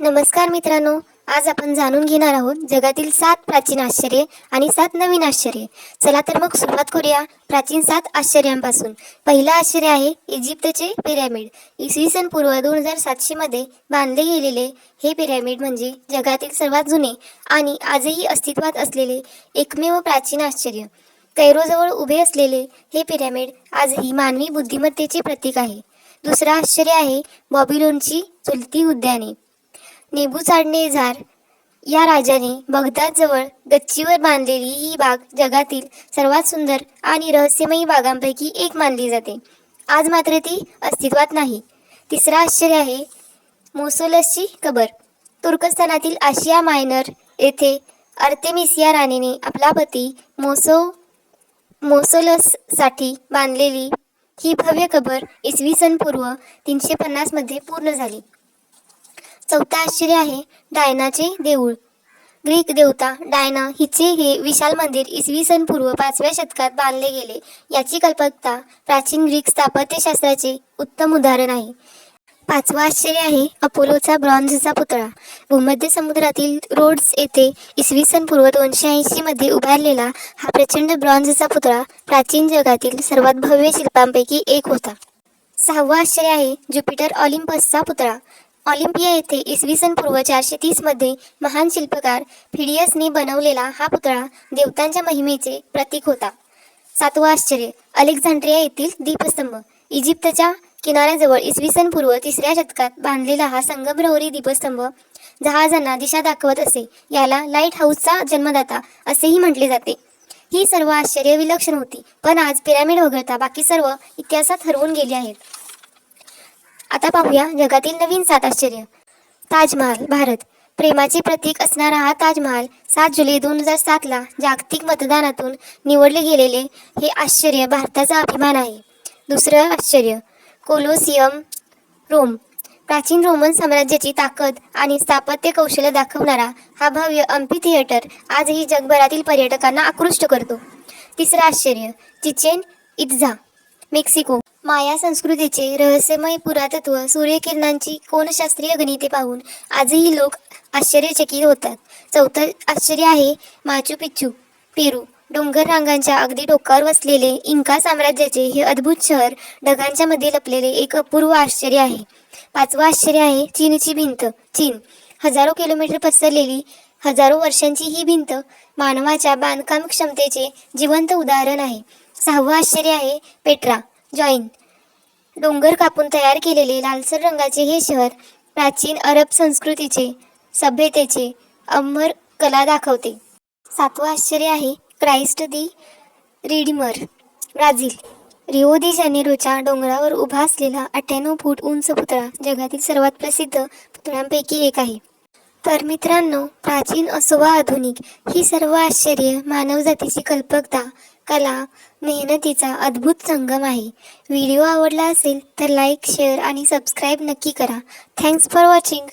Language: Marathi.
नमस्कार मित्रांनो आज आपण जाणून घेणार आहोत जगातील सात प्राचीन आश्चर्य आणि सात नवीन आश्चर्य. चला तर मग सुरुवात करूया प्राचीन सात आश्चर्यांपासून. पहिलं आश्चर्य आहे इजिप्तचे पिरॅमिड. इसवी सन पूर्व दोन हजार सातशेमध्ये बांधले गेलेले हे पिरॅमिड म्हणजे जगातील सर्वात जुने आणि आजही अस्तित्वात असलेले एकमेव प्राचीन आश्चर्य. कैरोजवळ उभे असलेले हे पिरॅमिड आजही मानवी बुद्धिमत्तेचे प्रतीक आहे. दुसरं आश्चर्य आहे बॉबिलोनची चुलती उद्याने. नेबुचाडनेझार या राजाने बगदादजवळ गच्चीवर बांधलेली ही बाग जगातील सर्वात सुंदर आणि रहस्यमयी बागांपैकी एक मानली जाते. आज मात्र ती अस्तित्वात नाही. तिसरं आश्चर्य आहे मोसोलसची कबर. तुर्कस्तानातील आशिया मायनर येथे अर्तेमिसिया राणीने आपला पती मोसो मोसोलससाठी बांधलेली ही भव्य कबर इसवी सन पूर्व तीनशे पन्नासमध्ये पूर्ण झाली. चौथं आश्चर्य आहे डायनाचे देऊळ. ग्रीक देवता डायना हिचे हे विशाल मंदिर इसवी सन पूर्व पाचव्या शतकात बांधले गेले. याची कल्पकता प्राचीन ग्रीक स्थापत्यशास्त्राचे उत्तम उदाहरण आहे. पाचवा आश्चर्य आहे अपोलोचा ब्रॉन्झचा पुतळा. भूमध्य समुद्रातील रोड्स येथे इसवी सन पूर्व दोनशे ऐंशी मध्ये उभारलेला हा प्रचंड ब्रॉन्झचा पुतळा प्राचीन जगातील सर्वात भव्य शिल्पांपैकी एक होता. सहावं आश्चर्य आहे ज्युपिटर ऑलिम्पसचा पुतळा. ऑलिम्पिया येथे इसवी सन पूर्व चारशे तीसमध्ये महान शिल्पकार फिडियसने बनवलेला हा पुतळा देवतांच्या महिमेचे प्रतीक होता. सातवं आश्चर्य अलेक्झांड्रिया येथील दीपस्तंभ इजिप्तच्या किनाऱ्याजवळ इसवी सन पूर्व तिसऱ्या शतकात बांधलेला हा संगमरवरी दीपस्तंभ जहाजांना दिशा दाखवत असे याला लाइट हाऊसचा जन्मदाता असेही म्हटले जाते. ही सर्व आश्चर्य विलक्षण होती पण आज पिरॅमिड वगळता बाकी सर्व इतिहासात हरवून गेले आहेत. आता पाहूया जगातील नवीन सात आश्चर्य. ताजमहाल भारत. प्रेमाचे प्रतीक असणारा हा ताजमहाल सात जुलै दोन हजार सातला जागतिक मतदानातून निवडले गेलेले हे आश्चर्य भारताचा अभिमान आहे. दुसरं आश्चर्य कोलोसियम रोम. प्राचीन रोमन साम्राज्याची ताकद आणि स्थापत्य कौशल्य दाखवणारा हा भव्य अम्पी थिएटर आजही जगभरातील पर्यटकांना आकृष्ट करतो. तिसरं आश्चर्य चिचेन इत्झा मेक्सिको. माया संस्कृतीचे रहस्यमय पुरातत्व सूर्यकिरणांची कोणशास्त्रीय गणिते पाहून आजही लोक आश्चर्यचकित होतात. चौथं आश्चर्य आहे माचू पिच्चू. पेरू डोंगर रांगांच्या अगदी डोकावर वसलेले इंका साम्राज्याचे हे अद्भुत शहर ढगांच्या मध्ये लपलेले एक अपूर्व आश्चर्य आहे. पाचवं आश्चर्य आहे चीनची भिंत चीन. हजारो किलोमीटर पसरलेली हजारो वर्षांची ही भिंत मानवाच्या बांधकाम क्षमतेचे जिवंत उदाहरण आहे. सहावं आश्चर्य आहे पेट्रा. जॉईन डोंगर कापून तयार केलेले लालसर रंगाचे हे शहर प्राचीन अरब संस्कृतीचे सभ्यतेचे अमर कला दाखवते. सातवं आश्चर्य आहे Christ the Redeemer Brazil. Rio de जानेरोच्या डोंगरावर उभा असलेला अठ्ठ्याण्णव फूट उंच पुतळा जगातील सर्वात प्रसिद्ध पुतळ्यांपैकी एक आहे. तर मित्रांनो प्राचीन असो वा आधुनिक ही सर्व आश्चर्य मानवजातीची कल्पकता कला मेहनतीचा अद्भुत संगम आहे. व्हिडिओ आवडला असेल तर लाईक शेअर आणि सबस्क्राईब नक्की करा. Thanks for watching.